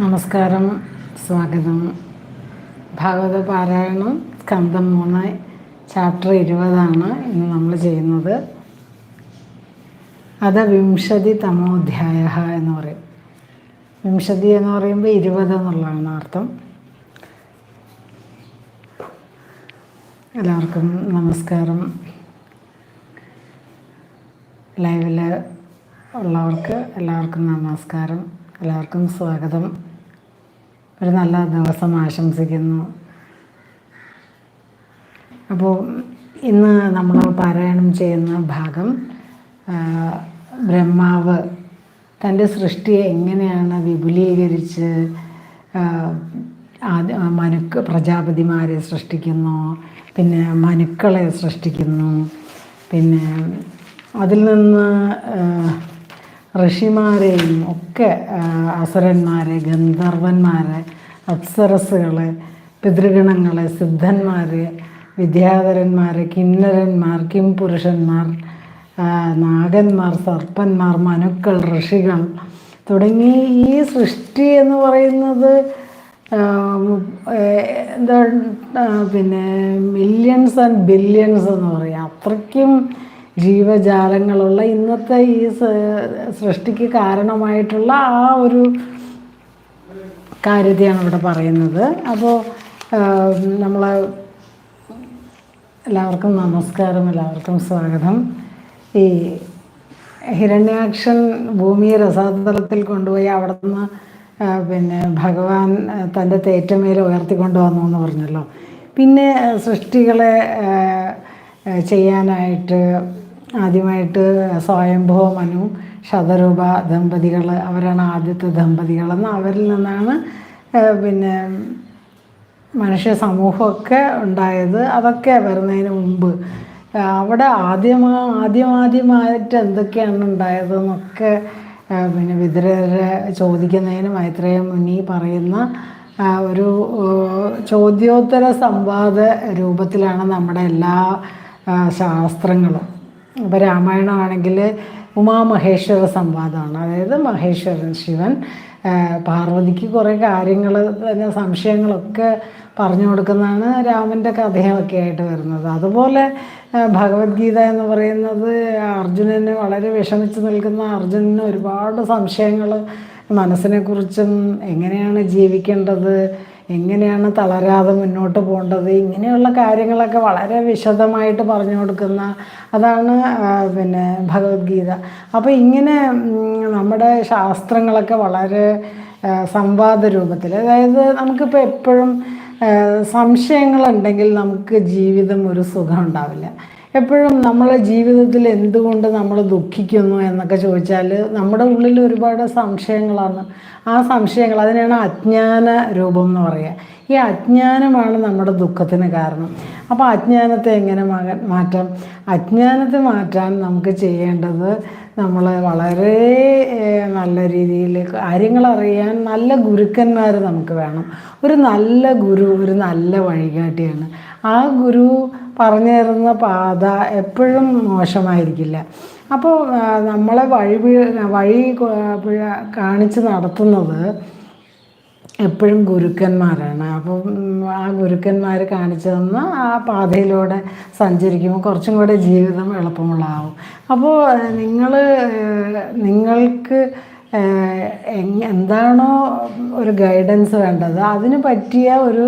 നമസ്കാരം സ്വാഗതം. ഭാഗവത പാരായണം സ്കന്ധം മൂന്ന് ചാപ്റ്റർ ഇരുപതാണ് ഇന്ന് നമ്മൾ ചെയ്യുന്നത്. അത് വിംശതി തമോധ്യായ എന്ന് പറയും. വിംശതി എന്ന് പറയുമ്പോൾ ഇരുപത് എന്നുള്ളതാണ് അർത്ഥം. എല്ലാവർക്കും നമസ്കാരം. ലൈവിൽ ഉള്ളവർക്ക് എല്ലാവർക്കും നമസ്കാരം. എല്ലാവർക്കും സ്വാഗതം. ഒരു നല്ല ദിവസം ആശംസിക്കുന്നു. അപ്പോൾ ഇന്ന് നമ്മൾ പാരായണം ചെയ്യുന്ന ഭാഗം ബ്രഹ്മാവ് തന്റെ സൃഷ്ടിയെ എങ്ങനെയാണ് വിപുലീകരിച്ച് മനുക്ക് പ്രജാപതിമാരെ സൃഷ്ടിക്കുന്നു പിന്നെ മനുക്കളെ സൃഷ്ടിക്കുന്നു പിന്നെ അതിൽ നിന്ന് ഋഷിമാരെയും ഒക്കെ അസുരന്മാരെ ഗന്ധർവന്മാരെ അപ്സരസുകളെ പിതൃഗണങ്ങളെ സിദ്ധന്മാരെ വിദ്യാധരന്മാർ കിന്നരന്മാർ കിം പുരുഷന്മാർ നാഗന്മാർ സർപ്പന്മാർ മനുക്കൾ ഋഷികൾ തുടങ്ങി ഈ സൃഷ്ടി എന്ന് പറയുന്നത് എന്താ പിന്നെ മില്യൺസ് ആൻഡ് ബില്യൺസ് എന്ന് പറയാം. അത്രയ്ക്കും ജീവജാലങ്ങളുള്ള ഇന്നത്തെ ഈ സൃഷ്ടിക്ക് കാരണമായിട്ടുള്ള ആ ഒരു കാര്യത്തെയാണ് ഇവിടെ പറയുന്നത്. അപ്പോൾ നമ്മൾ എല്ലാവർക്കും നമസ്കാരം എല്ലാവർക്കും സ്വാഗതം. ഈ ഹിരണ്യാക്ഷൻ ഭൂമിയെ രസാതലത്തിൽ കൊണ്ടുപോയി അവിടെ നിന്ന് പിന്നെ ഭഗവാൻ തന്റെ തേറ്റമേൽ ഉയർത്തിക്കൊണ്ടുവന്നു എന്ന് പറഞ്ഞല്ലോ. പിന്നെ സൃഷ്ടികളെ ചെയ്യാനായിട്ട് ആദ്യമായിട്ട് സ്വയംഭവ മനു ശതരൂപ ദമ്പതികൾ അവരാണ് ആദ്യത്തെ ദമ്പതികളെന്ന് അവരിൽ നിന്നാണ് പിന്നെ മനുഷ്യ സമൂഹമൊക്കെ ഉണ്ടായത്. അതൊക്കെ വരുന്നതിന് മുമ്പ്. അവിടെ ആദ്യമാ ആദ്യമാദ്യമായിട്ട് എന്തൊക്കെയാണ് ഉണ്ടായതെന്നൊക്കെ പിന്നെ വിതുരരെ ചോദിക്കുന്നതിന് മൈത്രേയ മുനി പറയുന്ന ഒരു ചോദ്യോത്തര സംവാദ രൂപത്തിലാണ് നമ്മുടെ എല്ലാ ശാസ്ത്രങ്ങളും. ഇപ്പോൾ രാമായണമാണെങ്കിൽ ഉമാമഹേശ്വര സംവാദമാണ്. അതായത് മഹേശ്വരൻ ശിവൻ പാർവതിക്ക് കുറേ കാര്യങ്ങൾ തന്നെ സംശയങ്ങളൊക്കെ പറഞ്ഞു കൊടുക്കുന്നതാണ് രാമന്റെ കഥയൊക്കെ ആയിട്ട് വരുന്നത്. അതുപോലെ ഭഗവത്ഗീത എന്ന് പറയുന്നത് അർജുനന് വളരെ വിഷമിച്ച് നിൽക്കുന്ന അർജുനന് ഒരുപാട് സംശയങ്ങൾ മനസ്സിനെക്കുറിച്ചും എങ്ങനെയാണ് ജീവിക്കേണ്ടത് എങ്ങനെയാണ് തളരാതെ മുന്നോട്ട് പോകേണ്ടത്? ഇങ്ങനെയുള്ള കാര്യങ്ങളൊക്കെ വളരെ വിശദമായിട്ട് പറഞ്ഞു കൊടുക്കുന്ന അതാണ് പിന്നെ ഭഗവത്ഗീത. അപ്പോൾ ഇങ്ങനെ നമ്മുടെ ശാസ്ത്രങ്ങളൊക്കെ വളരെ സംവാദ രൂപത്തിൽ അതായത് നമുക്കിപ്പോൾ എപ്പോഴും സംശയങ്ങളുണ്ടെങ്കിൽ നമുക്ക് ജീവിതം ഒരു സുഖം ഉണ്ടാവില്ല. എപ്പോഴും നമ്മളെ ജീവിതത്തിൽ എന്തുകൊണ്ട് നമ്മൾ ദുഃഖിക്കുന്നു എന്നൊക്കെ ചോദിച്ചാൽ നമ്മുടെ ഉള്ളിൽ ഒരുപാട് സംശയങ്ങളാണ്. ആ സംശയങ്ങൾ അതിനാണ് അജ്ഞാന രൂപം എന്ന് പറയുക. ഈ അജ്ഞാനമാണ് നമ്മുടെ ദുഃഖത്തിന് കാരണം. അപ്പോൾ അജ്ഞാനത്തെ എങ്ങനെ മാറ്റാം? അജ്ഞാനത്തെ മാറ്റാൻ നമുക്ക് ചെയ്യേണ്ടത് നമ്മൾ വളരെ നല്ല രീതിയിൽ കാര്യങ്ങൾ അറിയാൻ നല്ല ഗുരുക്കന്മാർ നമുക്ക് വേണം. ഒരു നല്ല ഗുരു ഒരു നല്ല വഴികാട്ടിയാണ്. ആ ഗുരു പറഞ്ഞു തരുന്ന പാത എപ്പോഴും മോശമായിരിക്കില്ല. അപ്പോൾ നമ്മളെ വഴി വഴി കാണിച്ച് നടത്തുന്നത് എപ്പോഴും ഗുരുക്കന്മാരാണ്. അപ്പം ആ ഗുരുക്കന്മാർ കാണിച്ചു തന്ന ആ പാതയിലൂടെ സഞ്ചരിക്കുമ്പോൾ കുറച്ചും കൂടെ ജീവിതം എളുപ്പമുള്ളതാവും. അപ്പോൾ നിങ്ങൾ നിങ്ങൾക്ക് എന്താണോ ഒരു ഗൈഡൻസ് വേണ്ടത് അതിന് പറ്റിയ ഒരു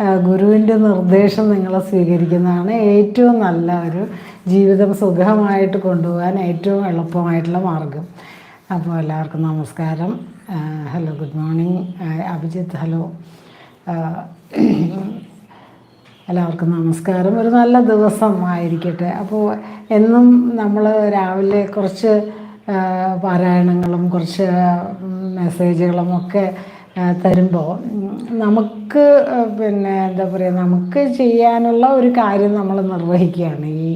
ഗുരുവിന്റെ നിർദ്ദേശം നിങ്ങൾ സ്വീകരിക്കുന്നതാണ് ഏറ്റവും നല്ല ഒരു ജീവിതം സുഖമായിട്ട് കൊണ്ടുപോകാൻ ഏറ്റവും എളുപ്പമായിട്ടുള്ള മാർഗം. അപ്പോൾ എല്ലാവർക്കും നമസ്കാരം. Hello good morning. Abhijith hello. എല്ലാവർക്കും നമസ്കാരം. ഒരു നല്ല ദിവസം ആയിരിക്കട്ടെ അപ്പോൾ എന്നും നമ്മൾ രാവിലെ കുറച്ച് പാരായണങ്ങളും കുറച്ച് മെസ്സേജുകളും ഒക്കെ തരുമ്പോൾ നമുക്ക് പിന്നെ എന്താ പറയുക നമുക്ക് ചെയ്യാനുള്ള ഒരു കാര്യം നമ്മൾ നിർവഹിക്കുകയാണ്. ഈ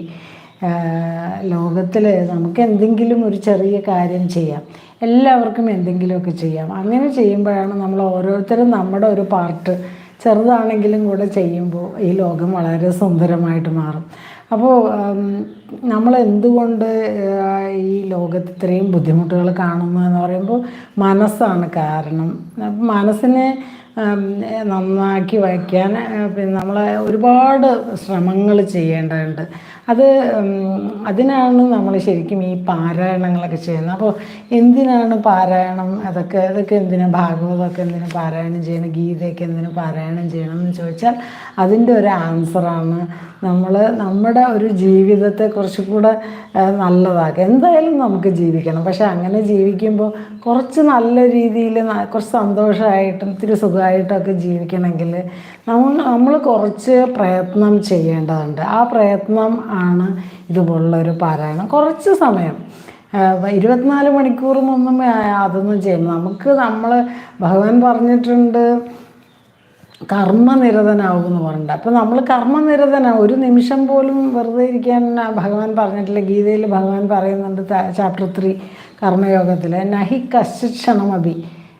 ലോകത്തിൽ നമുക്ക് എന്തെങ്കിലും ഒരു ചെറിയ കാര്യം ചെയ്യാം. എല്ലാവർക്കും എന്തെങ്കിലുമൊക്കെ ചെയ്യാം. അങ്ങനെ ചെയ്യുമ്പോഴാണ് നമ്മൾ ഓരോരുത്തരും നമ്മുടെ ഒരു പാർട്ട് ചെറുതാണെങ്കിലും കൂടെ ചെയ്യുമ്പോൾ ഈ ലോകം വളരെ സുന്ദരമായിട്ട് മാറും. അപ്പോൾ നമ്മൾ എന്തുകൊണ്ട് ഈ ലോകത്ത് ഇത്രയും ബുദ്ധിമുട്ടുകൾ കാണുന്നു എന്ന് പറയുമ്പോൾ മനസ്സാണ് കാരണം. മനസ്സിനെ നന്നാക്കി വയ്ക്കാൻ പിന്നെ നമ്മൾ ഒരുപാട് ശ്രമങ്ങൾ ചെയ്യേണ്ടതുണ്ട്. അത് അതിനാണ് നമ്മൾ ശരിക്കും ഈ പാരായണങ്ങളൊക്കെ ചെയ്യുന്നത്. അപ്പോൾ എന്തിനാണ് പാരായണം? അതൊക്കെ അതൊക്കെ എന്തിനാ? ഭാഗവതമൊക്കെ എന്തിനാ പാരായണം ചെയ്യണം? ഗീതയൊക്കെ എന്തിനാ പാരായണം ചെയ്യണം എന്ന് ചോദിച്ചാൽ അതിന്റെ ഒരു ആൻസറാണ് നമ്മൾ നമ്മുടെ ഒരു ജീവിതത്തെ കുറച്ചുകൂടെ നല്ലതാക്കുക. എന്തായാലും നമുക്ക് ജീവിക്കണം. പക്ഷെ അങ്ങനെ ജീവിക്കുമ്പോൾ കുറച്ച് നല്ല രീതിയിൽ കുറച്ച് സന്തോഷമായിട്ടും ഇത്തിരി സുഖമായിട്ടൊക്കെ ജീവിക്കണമെങ്കിൽ നമ്മൾ നമ്മൾ കുറച്ച് പ്രയത്നം ചെയ്യേണ്ടതുണ്ട്. ആ പ്രയത്നം ആണ് ഇതുപോലുള്ള ഒരു പാരായണം. കുറച്ച് സമയം. ഇരുപത്തിനാല് മണിക്കൂറും ഒന്നും അതൊന്നും ചെയ്യണം നമുക്ക് നമ്മൾ ഭഗവാൻ പറഞ്ഞിട്ടുണ്ട് കർമ്മനിരതനാവും എന്ന് പറഞ്ഞിട്ട് അപ്പോൾ നമ്മൾ കർമ്മനിരതനാവും ഒരു നിമിഷം പോലും വെറുതെ ഇരിക്കാൻ ഭഗവാൻ പറഞ്ഞിട്ടില്ല. ഗീതയിൽ ഭഗവാൻ പറയുന്നുണ്ട് ചാപ്റ്റർ ത്രീ കർമ്മയോഗത്തിൽ നഹി കശ്ക്ഷണമഭി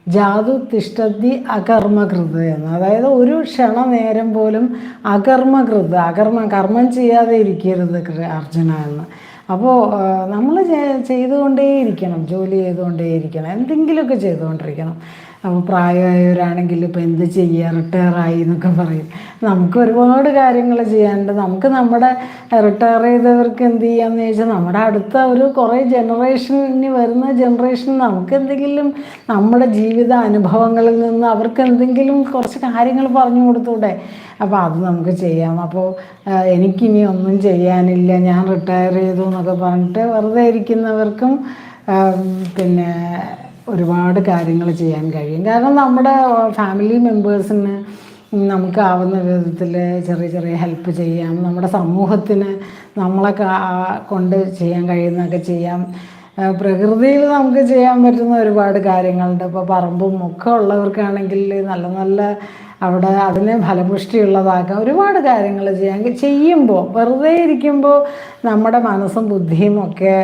ജാതു തിഷ്ടതി അകർമ്മകൃത് എന്ന്. അതായത് ഒരു ക്ഷണനേരം പോലും അകർമ്മകൃത് അകർമ്മ കർമ്മം ചെയ്യാതെ ഇരിക്കരുത് അർജുന എന്ന്. അപ്പോൾ നമ്മൾ ചെയ്തുകൊണ്ടേയിരിക്കണം ജോലി ചെയ്തുകൊണ്ടേയിരിക്കണം എന്തെങ്കിലുമൊക്കെ ചെയ്തുകൊണ്ടിരിക്കണം. അപ്പോൾ പ്രായമായവരാണെങ്കിൽ ഇപ്പോൾ എന്ത് ചെയ്യുക? റിട്ടയർ ആയി എന്നൊക്കെ പറയും. നമുക്ക് ഒരുപാട് കാര്യങ്ങൾ ചെയ്യാനുണ്ട്. നമുക്ക് നമ്മുടെ റിട്ടയർ ചെയ്തവർക്ക് എന്ത് ചെയ്യാന്ന് ചോദിച്ചാൽ നമ്മുടെ അടുത്ത ഒരു കുറേ ജനറേഷന് വരുന്ന ജനറേഷൻ നമുക്ക് എന്തെങ്കിലും നമ്മുടെ ജീവിത അനുഭവങ്ങളിൽ നിന്ന് അവർക്ക് എന്തെങ്കിലും കുറച്ച് കാര്യങ്ങൾ പറഞ്ഞു കൊടുത്തൂടെ? അപ്പോൾ അത് നമുക്ക് ചെയ്യാം. അപ്പോൾ എനിക്കിനി ഒന്നും ചെയ്യാനില്ല. ഞാൻ റിട്ടയർ ചെയ്തു എന്നൊക്കെ പറഞ്ഞിട്ട് വെറുതെ ഇരിക്കുന്നവർക്കും പിന്നെ ഒരുപാട് കാര്യങ്ങൾ ചെയ്യാൻ കഴിയും. കാരണം നമ്മുടെ ഫാമിലി മെമ്പേഴ്സിന് നമുക്കാവുന്ന വിധത്തിൽ ചെറിയ ചെറിയ ഹെൽപ്പ് ചെയ്യാം. നമ്മുടെ സമൂഹത്തിന് നമ്മളെ കൊണ്ട് ചെയ്യാൻ കഴിയുന്നതൊക്കെ ചെയ്യാം. പ്രകൃതിയിൽ നമുക്ക് ചെയ്യാൻ പറ്റുന്ന ഒരുപാട് കാര്യങ്ങളുണ്ട്. ഇപ്പോൾ പറമ്പും ഒക്കെ ഉള്ളവർക്കാണെങ്കിൽ നല്ല നല്ല അവിടെ അതിനെ ഫലപുഷ്ടിയുള്ളതാക്കാം ഒരുപാട് കാര്യങ്ങൾ ചെയ്യാം. ചെയ്യുമ്പോൾ വെറുതെ ഇരിക്കുമ്പോൾ നമ്മുടെ മനസ്സും ബുദ്ധിയും ഒക്കെ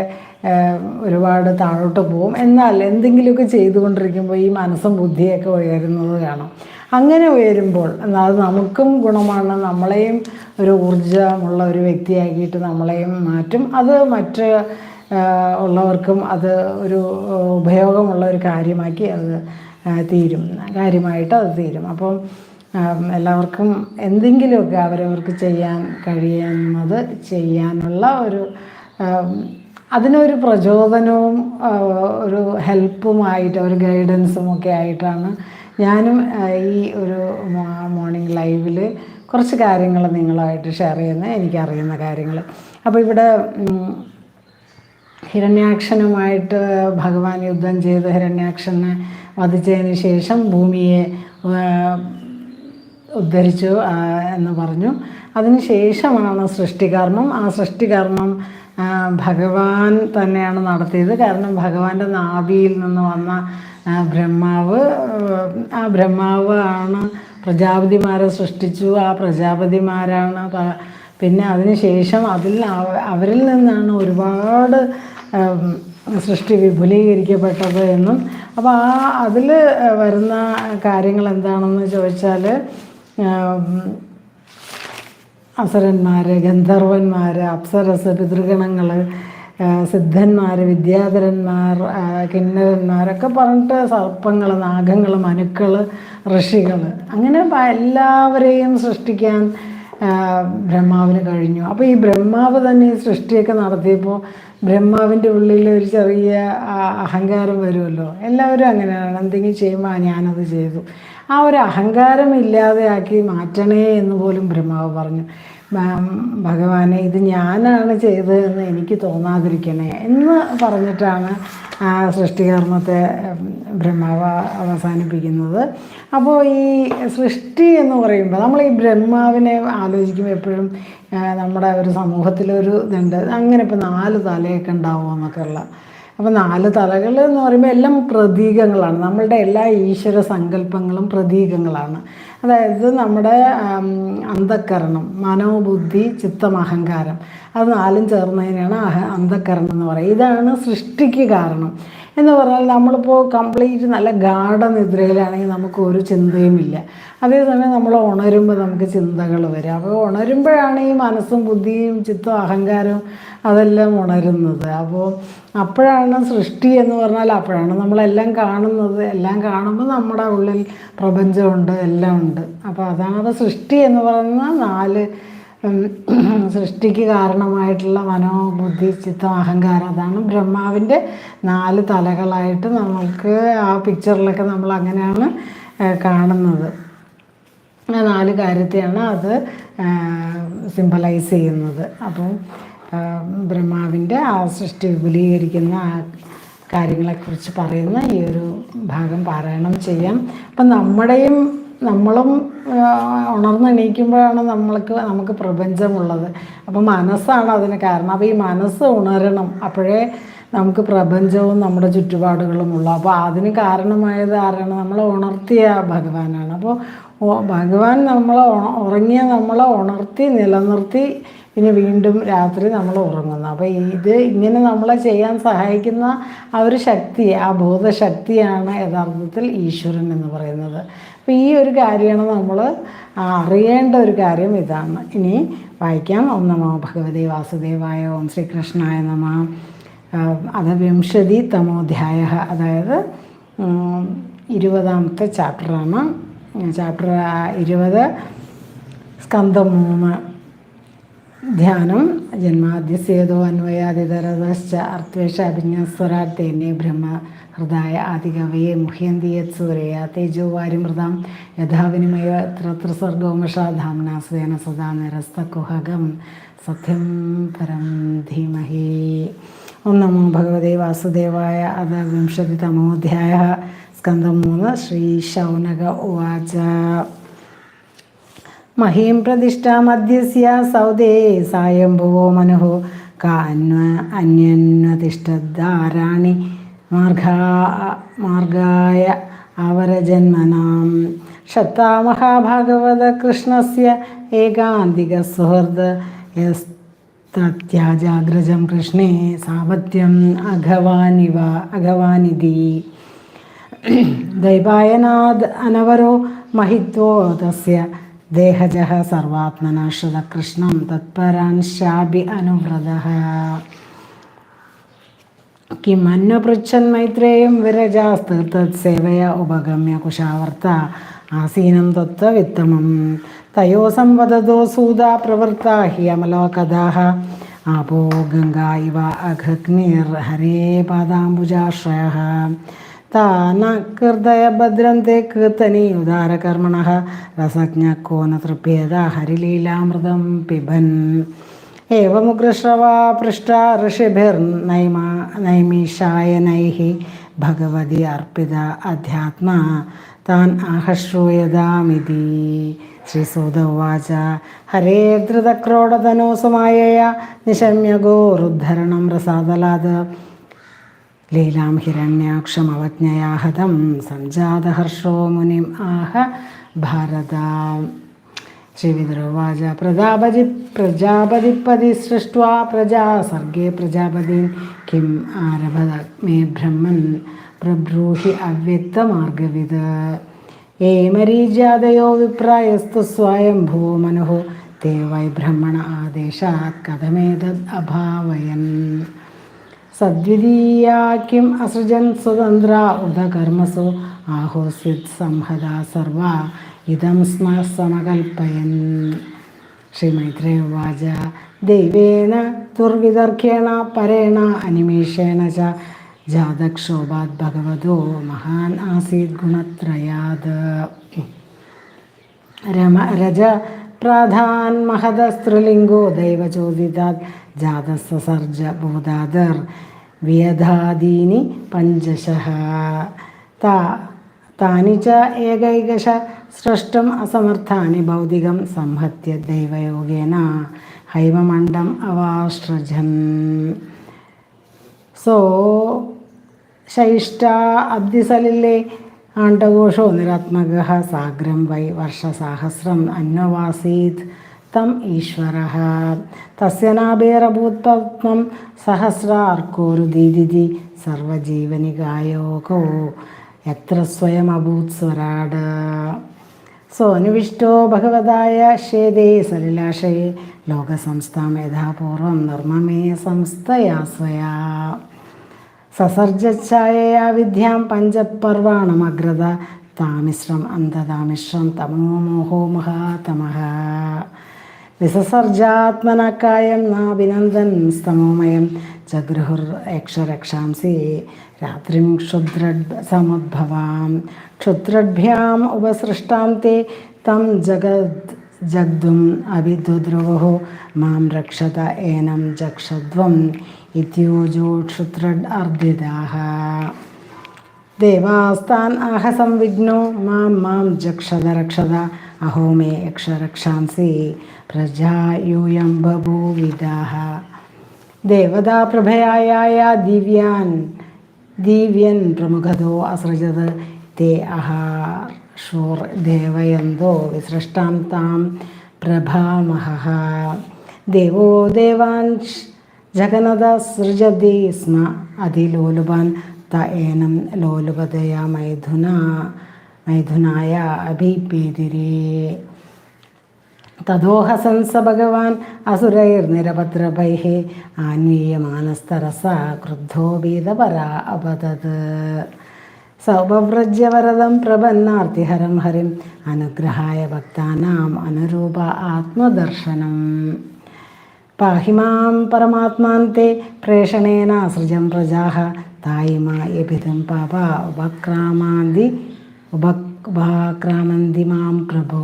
ഒരുപാട് താഴോട്ട് പോകും. എന്നാൽ എന്തെങ്കിലുമൊക്കെ ചെയ്തുകൊണ്ടിരിക്കുമ്പോൾ ഈ മനസ്സും ബുദ്ധിയൊക്കെ ഉയരുന്നത് കാണാം. അങ്ങനെ ഉയരുമ്പോൾ അത് നമുക്കും ഗുണമാണ്. നമ്മളെയും ഒരു ഊർജമുള്ള ഒരു വ്യക്തിയാക്കിയിട്ട് നമ്മളെയും മാറ്റും. അത് മറ്റ് ഉള്ളവർക്കും അത് ഒരു ഉപയോഗമുള്ള ഒരു കാര്യമാക്കി അത് തീരും. കാര്യമായിട്ട് അത് തീരും. അപ്പം എല്ലാവർക്കും എന്തെങ്കിലുമൊക്കെ അവരവർക്ക് ചെയ്യാൻ കഴിയുന്നത് ചെയ്യാനുള്ള ഒരു അതിനൊരു പ്രചോദനവും ഒരു ഹെൽപ്പുമായിട്ട് ഒരു ഗൈഡൻസും ഒക്കെ ആയിട്ടാണ് ഞാനും ഈ ഒരു മോർണിംഗ് ലൈവിൽ കുറച്ച് കാര്യങ്ങൾ നിങ്ങളായിട്ട് ഷെയർ ചെയ്യുന്നത് എനിക്കറിയുന്ന കാര്യങ്ങൾ. അപ്പോൾ ഇവിടെ ഹിരണ്യാക്ഷനുമായിട്ട് ഭഗവാൻ യുദ്ധം ചെയ്ത് ഹിരണ്യാക്ഷനെ വധിച്ചതിന് ശേഷം ഭൂമിയെ ഉദ്ധരിച്ചു എന്ന് പറഞ്ഞു. അതിന് ശേഷമാണ് സൃഷ്ടികർമ്മം. ആ സൃഷ്ടികർമ്മം ഭഗവാൻ തന്നെയാണ് നടത്തിയത്. കാരണം ഭഗവാന്റെ നാഭിയിൽ നിന്ന് വന്ന ബ്രഹ്മാവ് ആ ബ്രഹ്മാവ് ആണ് പ്രജാപതിമാരെ സൃഷ്ടിച്ചു ആ പ്രജാപതിമാരാണ് പിന്നെ അതിനുശേഷം അതിൽ അവരിൽ നിന്നാണ് ഒരുപാട് സൃഷ്ടി വിപുലീകരിക്കപ്പെട്ടത് എന്നും. അപ്പോൾ ആ അതിൽ വരുന്ന കാര്യങ്ങൾ എന്താണെന്ന് ചോദിച്ചാൽ അസുരന്മാർ ഗന്ധർവന്മാർ അപ്സരസ് പിതൃഗണങ്ങൾ സിദ്ധന്മാർ വിദ്യാധരന്മാർ കിന്നരന്മാരൊക്കെ പറഞ്ഞിട്ട് സർപ്പങ്ങൾ നാഗങ്ങൾ മനുക്കൾ ഋഷികൾ അങ്ങനെ എല്ലാവരെയും സൃഷ്ടിക്കാൻ ബ്രഹ്മാവിന് കഴിഞ്ഞു. അപ്പോൾ ഈ ബ്രഹ്മാവ് തന്നെ ഈ സൃഷ്ടിയൊക്കെ നടത്തിയപ്പോൾ ബ്രഹ്മാവിന്റെ ഉള്ളിൽ ഒരു ചെറിയ അഹങ്കാരം വരുമല്ലോ. എല്ലാവരും അങ്ങനെയാണ്. എന്തെങ്കിലും ചെയ്യുമ്പോൾ "ആ, ഞാനത് ചെയ്തു. ആ ഒരു അഹങ്കാരം ഇല്ലാതെയാക്കി മാറ്റണേ എന്ന് പോലും ബ്രഹ്മാവ് പറഞ്ഞു. "ഭ- ഭഗവാനെ ഇത് ഞാനാണ് ചെയ്തതെന്ന് എനിക്ക് തോന്നാതിരിക്കണേ എന്ന് പറഞ്ഞിട്ടാണ് ആ സൃഷ്ടികർമ്മത്തെ ബ്രഹ്മാവ് അവസാനിപ്പിക്കുന്നത്. അപ്പോൾ ഈ സൃഷ്ടി എന്ന് പറയുമ്പോൾ നമ്മൾ ഈ ബ്രഹ്മാവിനെ ആലോചിക്കുമ്പോൾ എപ്പോഴും നമ്മുടെ ഒരു സമൂഹത്തിലൊരു ഇതുണ്ട്. അങ്ങനെ ഇപ്പോൾ നാല് തലയൊക്കെ ഉണ്ടാവുമോ എന്നൊക്കെ ഉള്ള അപ്പോൾ നാല് തലകൾ എന്ന് പറയുമ്പോൾ എല്ലാം പ്രതീകങ്ങളാണ്. നമ്മളുടെ എല്ലാ ഈശ്വര സങ്കല്പങ്ങളും പ്രതീകങ്ങളാണ്. അതായത് നമ്മുടെ അന്ധക്കരണം മനോബുദ്ധി ചിത്തം അഹങ്കാരം അത് നാലും ചേർന്നതിനാണ് അഹ അന്ധക്കരണം എന്ന് പറയുന്നത്. ഇതാണ് സൃഷ്ടിക്ക് കാരണം. എന്ന് പറഞ്ഞാൽ നമ്മളിപ്പോൾ കംപ്ലീറ്റ് നല്ല ഗാഠനിദ്രയിലാണെങ്കിൽ നമുക്ക് ഒരു ചിന്തയുമില്ല. അതേസമയം നമ്മൾ ഉണരുമ്പോൾ നമുക്ക് ചിന്തകൾ വരും. അപ്പോൾ ഉണരുമ്പോഴാണ് ഈ മനസ്സും ബുദ്ധിയും ചിത്തും അഹങ്കാരവും അതെല്ലാം ഉണരുന്നത്. അപ്പോൾ അപ്പോഴാണ് സൃഷ്ടി എന്ന് പറഞ്ഞാൽ അപ്പോഴാണ് നമ്മളെല്ലാം കാണുന്നത്. എല്ലാം കാണുമ്പോൾ നമ്മുടെ ഉള്ളിൽ പ്രപഞ്ചമുണ്ട് എല്ലാം ഉണ്ട്. അപ്പോൾ അതാണ് സൃഷ്ടി എന്ന് പറയുന്ന നാല് സൃഷ്ടിക്ക് കാരണമായിട്ടുള്ള മനോബുദ്ധി ചിത്തം അഹങ്കാരം. അതാണ് ബ്രഹ്മാവിന്റെ നാല് തലകളായിട്ട് നമുക്ക് ആ പിക്ചറിലൊക്കെ നമ്മൾ അങ്ങനെയാണ് കാണുന്നത്. നാല് കാര്യത്തെയാണ് അത് സിമ്പലൈസ് ചെയ്യുന്നത്. അപ്പം ബ്രഹ്മാവിന്റെ ആ സൃഷ്ടി വിപുലീകരിക്കുന്ന ആ കാര്യങ്ങളെക്കുറിച്ച് പറയുന്ന ഈ ഒരു ഭാഗം പാരായണം ചെയ്യാം. അപ്പം നമ്മുടെയും നമ്മളും ഉണർന്നെണീക്കുമ്പോഴാണ് നമ്മൾക്ക് നമുക്ക് പ്രപഞ്ചമുള്ളത്. അപ്പം മനസ്സാണ് അതിന് കാരണം. അപ്പോൾ ഈ മനസ്സ് ഉണരണം അപ്പോഴേ നമുക്ക് പ്രപഞ്ചവും നമ്മുടെ ചുറ്റുപാടുകളും ഉള്ളു അപ്പോൾ അതിന് കാരണമായത് ആരാണ്? നമ്മളെ ഉണർത്തിയ ഭഗവാനാണ്. അപ്പോൾ ഭഗവാൻ നമ്മളെ ഉറങ്ങിയ നമ്മളെ ഉണർത്തി നിലനിർത്തി പിന്നെ വീണ്ടും രാത്രി നമ്മൾ ഉറങ്ങുന്നു. അപ്പോൾ ഇത് ഇങ്ങനെ നമ്മളെ ചെയ്യാൻ സഹായിക്കുന്ന ആ ഒരു ശക്തി ആ ബോധശക്തിയാണ് യഥാർത്ഥത്തിൽ ഈശ്വരൻ എന്ന് പറയുന്നത്. അപ്പോൾ ഈ ഒരു കാര്യമാണ് നമ്മൾ അറിയേണ്ട ഒരു കാര്യം ഇതാണ്. ഇനി വായിക്കാം. ഓം നമോ ഭഗവതി വാസുദേവായ ഓം ശ്രീകൃഷ്ണായ നമ. അത് വിംശതി തമോധ്യായ അതായത് ഇരുപതാമത്തെ ചാപ്റ്ററാണ്. ചാപ്റ്റർ ഇരുപത് സ്കന്ധം മൂന്ന് ധ്യാനം ജന്മാദ്യസ്യേതോ അന്വയാദിതരതശ്ച അർത്ഥേഷ അഭിജ്ഞസ്വരാത്തേനെ ബ്രഹ്മ ഹൃദായ ആദികവയെ മുഹ്യന്തി യത് സൂരയ തേജോ വാരിമൃതം യഥാവിനിമയ ത്രിസർഗോമഷാധാംന സ്വേന സദാ നിരസ്തകുഹകം സത്യം പരം ധീമഹി. ഓം നമോ ഭഗവതേ വാസുദേവായ അത വിംശതിതമോധ്യായ സ്കന്ധം മൂന്ന് ശ്രീ ശൗനക ഉവാച. മഹീം പ്രതിഷ്ഠാമധ്യസ്യ സൗദേ സായംഭുവോ മനുഹോ കാന്വ അന്യന്വതിഷ്ഠാരാണി മാർഗാ മാർഗായ അവരജന്മനാം. ഷത്താമഹാഭാഗവത കൃഷ്ണസ്യ ഏകാന്തിക സുഹൃദ് യസ്തത്യാജാഗ്രജം तत्याजाग्रजं कृष्णे सामत्यम् अघवानिव अघवानिधि दैवायनाद् अनवरो महित्वो तस्य देहजः सर्वात्मनाश्रितकृष्णं तत्परांशापि अनुव्रतः। किम् अन्वपृच्छन् मैत्रेयं विरजास्तत्सेवया उपगम्य कुशावर्ता आसीनं तत्त्ववित्तमम्। തയോസംവദതോ സൂതാ പ്രവൃത്ത ഹിയമലോകഥാഹ ആപോ ഗംഗ ഇവ അഘഗ്നിർ ഹരേ പാദാംബുജാശ്രയ താന ഹൃദയഭദ്രം തേ കീർത്തനി ഉദാരകർമ്മണ രസജ്ഞ കോ തൃപ്യേത ഹരിലീലാമൃതം പിബൻ ഏവമുഗ്രശ്രവാ പൃഷ്ട ഋഷിഭിർ നൈമാ നൈമിഷായനൈ ഭഗവതി അർപ്പിത അധ്യാത്മ താൻ ആഹശ്രൂയതാമിതി. ശ്രീസൂത ഉവാച ഹരേ ധൃതക്രോഡതനോസുമായ നിശമ്യ ഗോരുദ്ധരണം രസാതലാത്. ലീലാം ഹിരണ്യാക്ഷമവജ്ഞയാഹതം സഞ്ജാതഹർഷോ മുനിം ആഹ ഭാരത. ശ്രീവിദ്രോവാച പ്രജാപതി പ്രജാപതിപ്പതി സൃഷ്ട്വാ പ്രജാ സർഗേ പ്രജാപതി കിം ആരഭത മേ ബ്രഹ്മൻ പ്രബ്രൂഹി അവ്യക്തമാർഗവിത് ഏ മരീജാതയോ വിപ്രായസ്തു സ്വയംഭൂ മനുഹു തേ വൈ ബ്രഹ്മണ ആദേശാത് കഥമേതദ് അഭാവയൻ സദ്വിതീയാ കിം അസൃജൻ സ്വതന്ത്ര ഉദകർമ്മസു ആഹോസ്യത് സംഹത സർവ ഇതം സ്മ സമകൽപ്പയൻ ശ്രീമൈത്രേ ഉവാച ദൈവേന ദുർവിതർക്കേണ പരേണ അനിമേഷേണ ച. ജാതക്ഷോഭാത് ഭഗവതോ മഹാൻ ആസീത് ഗുണത്രയാത്. രമ രജ പ്രധാൻ മഹത സ്ത്രീലിംഗോ ദൈവചോദിതാത് ജാതസർജ ഭൂതാദർ. വ്യധാദീനി പഞ്ചശ. താ താനി ച ഏകൈകശ സൃഷ്ടം അസമർത്ഥാനി ഭൗതികം സംഹത്യ ദൈവയോഗേന. ഹൈവമണ്ഡം അവാശ്രജൻ. സോ ശൈഷ്ട അബ്ദിസലിലെ ആണ്ടഘോഷോ നിരാത്മക സാഗ്രം വൈ വർഷസാഹസ്രം അന്വവാസീത് തം ഈശ്വര തസ്യനാഭേരഭൂത്പത്മം സഹസ്രാർക്കോരു ദീദിതി സർവജീവനികായോഗോ എത്ര സ്വയം അഭൂത് സ്വരാട് സോനുവിഷ്ടോ ഭഗവതായ ശേദേ സലിലാശയെ ലോകസംസ്ഥാം യഥാപൂർവം നിർമ്മമേ സംസ്ഥയാ സ്വയാ. സസർജഛായയാ വിദ്യാം പഞ്ചപർവാണമഗ്രത താമിശ്രം അന്ധതാമിശ്രം തമോ മോഹോ മഹാതമഃ. വിസസർജാത്മനക്കായം നാഭിനന്ദൻ സ്തമോമയം ജഗൃഹുർ യക്ഷരക്ഷാംസി രാത്രിം ക്ഷുദ്രഡ് സമുദ്ഭവാം ക്ഷുദ്രഡ്ഭ്യാം ഉപസൃഷ്ടാം തേ തം ജഗത് ജഗ്ദും അഭിദ്രുവോ മാം രക്ഷത ഏനം ജക്ഷധ്വം ഇത്യോജോ ക്ഷുദ്രഡ് देवास्तान् आह संविघ्नो माँ जक्षद रक्षद अहो मे यक्ष रक्षांसि प्रजा यूयं बभूविदाः। देवदा प्रभयाया दिव्यान्, दिव्यन् प्रमुखदो असृजद ते अहाशोर् देवयन्दो विसृष्टां तां प्रभामहः। देवो देवान् जगनद सृजति स्म अधिलोलुभान् ഏനം ലോലുപതയ മൈഥുന മൈഥുനായ അഭിപേതിരേ. തഥോഹസൻസ ഭഗവാൻ അസുരൈർനിരപദ്രഭൈः ആന്വീയമാനസ്തരസ ക്രുദ്ധോ ഭീതപര അപതത്. സൗപവ്രജ്യവരദം പ്രപന്നാർത്തിഹരം ഹരിം അനുഗ്രഹായ ഭക്താനാം അനുരൂപ ആത്മദർശനം. പാഹിമാം പരമാത്മാൻ തേ പ്രേഷണേന സൃജം தாயுமா எபிதம் பாபா உபக்ராமாந்தி உபக் உபாக்ராமந்தி மாம் பிரபோ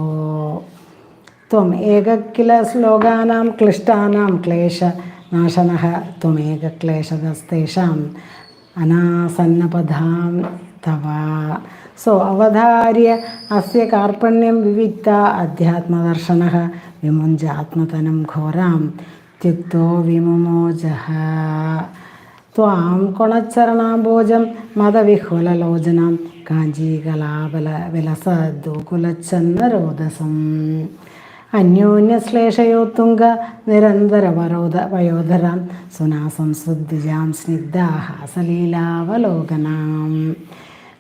त्वम् एकः किल श्लोकानां क्लिष्टानां क्लेशनाशनः त्वमेकक्लेशदस्तेषाम् अनासन्नपदां तव सो अवधार्य अस्य कार्पण्यं विविक्ता अध्यात्मदर्शनः विमुञ्जात्मतनं घोरां त्यक्तो विमुमोजः ത്വാം കുണച്ചരണാംബോജം മതവിഹുലോചനം കാഞ്ചീകലാബല വിലസദ്ദുകുലച്ചന്നരോദസം അന്യോന്യശ്ലേഷയോത്തുംഗ നിരന്തരവരോധ വയോധരാം സുനാസംസുദ്ധിജാം സ്നിഗ്ധാഹാസലീലാവലോകനാം.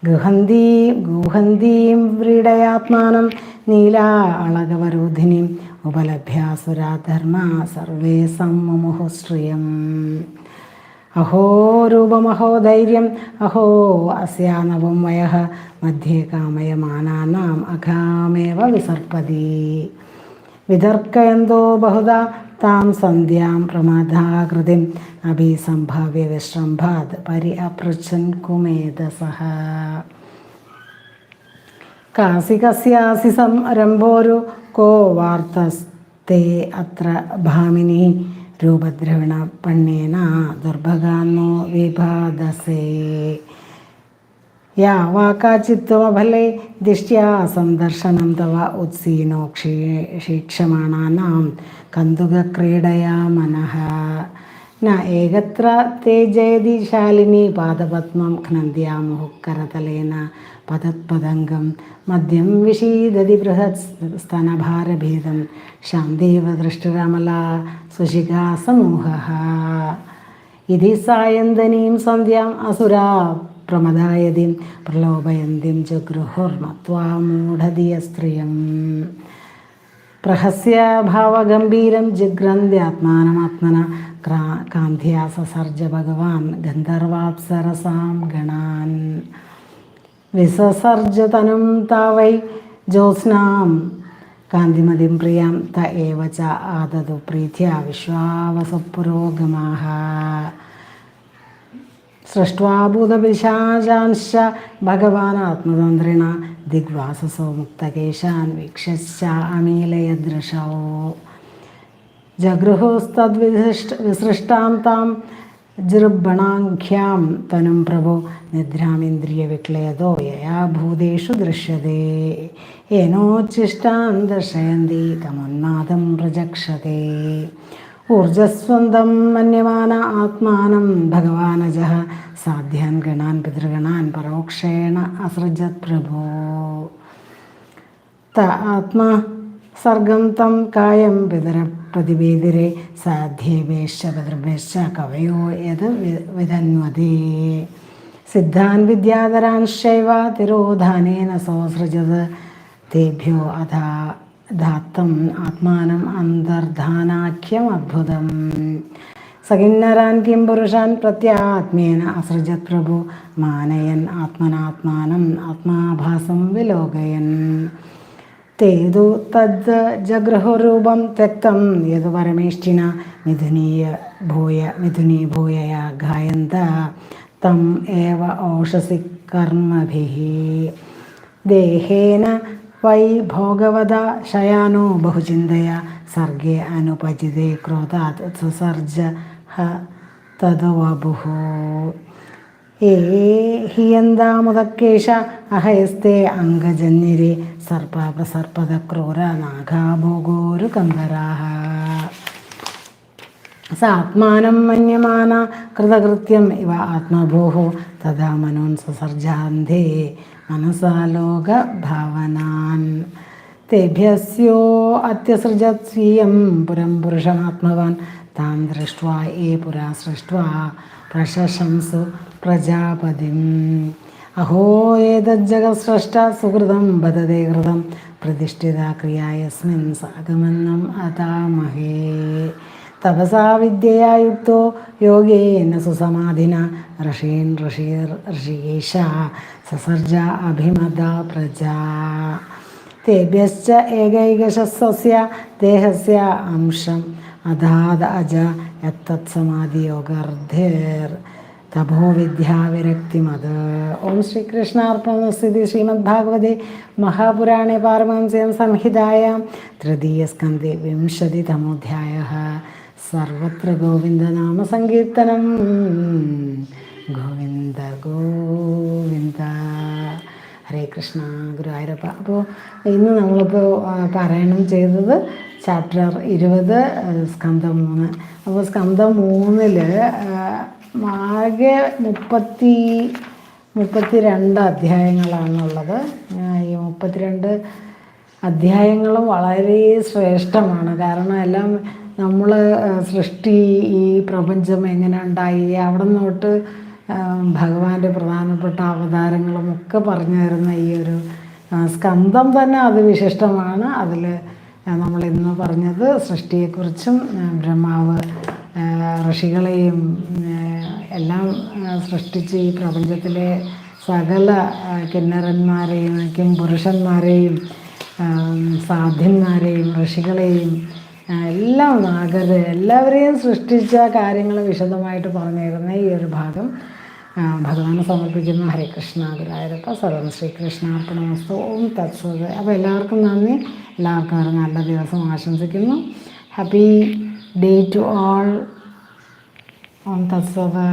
ഗുഹന്തീം ഗുഹന്തീം വ്രീഡയാത്മാനം നീലാ അളകവരോധിനീം ഉപലഭ്യാസുരാധർമ്മ സർവേ സമ്മുമുഹുശ്രിയം അഹോ രൂപമഹോ ധൈര്യം അഹോ അസ്യാനവം വയഃ മധ്യേ കാമയമാനാനാം അഘാമേവ വിസർപ്പതി. വിതർക്കയന്തോ ബഹുധാ താം സന്ധ്യാം പ്രമാദാകൃതിം അഭിസംഭാവ്യ വിശ്രംഭാത് പരി അപൃച്ഛൻ കുമേധസഃ കാസികസ്യാസി സംരംഭോരു കോ വാർത്തസ്തേ അത്ര ഭാമിനി. രൂപദ്രവിണ പണ്യേന ദുർഭഗാന്നോ വിഭാദസേ യാ വാക്കാചിത്വമഫലേ ദിഷ്ട്യാ സന്ദർശനം തവ ഉത്സീനോ ക്ഷീ ക്ഷീക്ഷമാണാനാം കന്തുകക്രീഡയാ മനഃ. ന ഏകത്ര തേ ജയതി ശാലിനി പാദപത്മം ഘ്നന്ത്യാ മുഹുക്കരതലേന പതത്പതംഗം മദ്യം വിഷീദതി ബൃഹത് സ്തനഭാരഭേദം ശാന്തേവ ദൃഷ്ടിരമല സുശികാ സമൂഹ. ഇതി സായന്തനീം സന്ധ്യാം അസുരാ പ്രമദായതിം. പ്രലോഭയന്തിം ജഗൃഹുർമത്വാ മൂഢധിയ സ്ത്രിയം. പ്രഹസ്യ ഭാവഗംഭീരം ജിഗ്രന്ഥ്യാത്മാനമാത്മന ക്രാ കാന്ധ്യാ ഭഗവാൻ ഗന്ധർവാപ്സരസാം ഗണാൻ. വിസസർജതനും താവൈ ജ്യോത്സ്നാം. കാന്തിമതിം പ്രിയം ത ഏവ ച ആദതു പ്രീത്യ വിശ്വാവസപുരോഗമാഹ. സൃഷ്ട്വാഭൂതപിശാചാൻശ്ച ഭഗവാൻ ആത്മതന്ത്രിണ ദിഗ്വാസസോ മുക്തകേശാൻ വീക്ഷശ്ച അമീലയദൃശോ. ജഗൃഹോസ്തദ്വിസൃഷ്ട വിസൃഷ്ടാം താം ജൃബണാഖ്യാം തനും പ്രഭോ നിദ്രാമിന്ദ്രിയവിക്ലേദോ യയാ ഭൂതേഷു ദൃശ്യതേ. ഏനോച്ഛിഷ്ടാൻ ദർശയന്തി തമുന്മാദം പ്രജക്ഷതേ. ഊർജസ്വന്തം മന്യമാന ആത്മാനം ഭഗവാനജ സാധ്യാൻ ഗണാൻ പിതൃഗണാൻ പരോക്ഷേണ അസൃജത് പ്രഭോ. ത ആത്മാ സർഗം തം കായം പിതര പ്രതിവേദിരെ സാധ്യേവേശ പിതൃഭേശ കവയോ യത് വിധന്വതേ. സിദ്ധാൻ വിദ്യാധരാൻ ശൈവ തിരോധാനേന സോസൃജത്. തേഭ്യോ അധാ ധാത്തം ആത്മാനം അന്തർധാനാഖ്യം അദ്ഭുതം. സകിന്നരാൻ കിം പുരുഷാൻ പ്രത്യാത്മേന അസൃജത് പ്രഭു. മാനയൻ ആത്മനാത്മാനം ആത്മാഭാസം വിലോകയൻ. തേതു തദ് ജഗൃഹരൂപം തെക്തം. യതു പരമേഷ്ഠിന മിഥുനീയ ഭൂയ മിഥുനീ ഭൂയയ ഗായന്ത. തം ഏവ ഓഷസി കർമ്മഭിः. ദേഹേന വൈ ഭോഗവത ശയാനോ ബഹുചിന്തയ. സർഗേ അനുപചിതേ ക്രോധാത് സുസർജ ഏ ഹിയന്താമുദക്കേശ അഹയസ്തേ അംഗജന്യരെ സർപ്പ പ്രസർപ്പത ക്രൂര നാഗാഭോഗോരു കന്ധരാഹ ആത്മാനം മന്യമാന കൃതകൃത്യം ഇവ ആത്മഭൂഹു തഥാ മനോൻ സസർജാന്ധേ മനസാലോക ഭാവനാൻ തേഭ്യസ്യോ അത്യസൃജത് സ്വീയം പുരം പുരുഷമാത്മവാൻ താൻ ദൃഷ്ട്വാ ഏ പുരാ സൃഷ്ട്വാ. പ്രശംസു പ്രജാപതിം. അഹോ ഏതജ്ജഗസ്രഷ്ട സുഹൃതം ബദതേ ഹൃതം പ്രതിഷ്ഠിത ക്രിയായസ്മിൻ സാഗമന്നം അതാമഹേ. തപസാ വിദ്യയാ യുക്തോ യോഗേന സുസമാധിന. ഋഷീൻ ഋഷീർ ഋഷികേശ സസർജ അഭിമത പ്രജാ. തേഭ്യശ്ച ഏകൈകശസ്യ ദേഹസ്യ അംശം. അധാത അജ യത്തത്സമാധിയോഗർദ്ധേർ തപോ വിദ്യാവിരക്തിമത് ഓം ശ്രീകൃഷ്ണാർപ്പണസ്ഥിതി ശ്രീമദ് ഭാഗവതി മഹാപുരാണേ പാരമഹംസ്യം സംഹിതായാം തൃതീയസ്കന്ധേ വിംശതിതമോധ്യായ. സർവത്ര ഗോവിന്ദനാമസങ്കീർത്തനം. ഗോവിന്ദ ഗോവിന്ദ. ഹരേ കൃഷ്ണ ഗുരുവായൂരപ്പ. അപ്പോൾ ഇന്ന് നമ്മളിപ്പോൾ പാരായണം ചെയ്തത് ചാപ്റ്റർ ഇരുപത് സ്കന്ധം മൂന്ന്. അപ്പോൾ സ്കന്ധം മൂന്നിൽ ആകെ മുപ്പത്തി മുപ്പത്തി രണ്ട് അധ്യായങ്ങളാണുള്ളത് ഈ മുപ്പത്തിരണ്ട് അധ്യായങ്ങളും വളരെ ശ്രേഷ്ഠമാണ്. കാരണം എല്ലാം നമ്മൾ സൃഷ്ടി ഈ പ്രപഞ്ചം എങ്ങനെ ഉണ്ടായി അവിടെ നിന്നോട്ട് ഭഗവാന്റെ പ്രധാനപ്പെട്ട അവതാരങ്ങളും ഒക്കെ പറഞ്ഞു തരുന്ന ഈ ഒരു സ്കന്ധം തന്നെ അത് വിശിഷ്ടമാണ് അതിൽ നമ്മൾ ഇന്ന് പറഞ്ഞത് സൃഷ്ടിയെക്കുറിച്ചും ബ്രഹ്മാവ് ഋഷികളെയും എല്ലാം സൃഷ്ടിച്ച് ഈ പ്രപഞ്ചത്തിലെ സകല കിന്നരന്മാരെയും പുരുഷന്മാരെയും സാധ്യന്മാരെയും ഋഷികളെയും എല്ലാം നാഗര് എല്ലാവരെയും സൃഷ്ടിച്ച കാര്യങ്ങൾ വിശദമായിട്ട് പറഞ്ഞിരുന്ന ഈ ഒരു ഭാഗം. ഭഗവാന് സമർപ്പിക്കുന്ന ഹരേ കൃഷ്ണ ഗുരുവായൂരപ്പ സർവം ശ്രീകൃഷ്ണാർപ്പണമസ്തു ഓം തത്സത് അപ്പോൾ എല്ലാവർക്കും നന്ദി. എല്ലാവർക്കും ഒരു നല്ല ദിവസം ആശംസിക്കുന്നു. ഹാപ്പി ഡേ ടു ഓൾ ഓം തത്സത്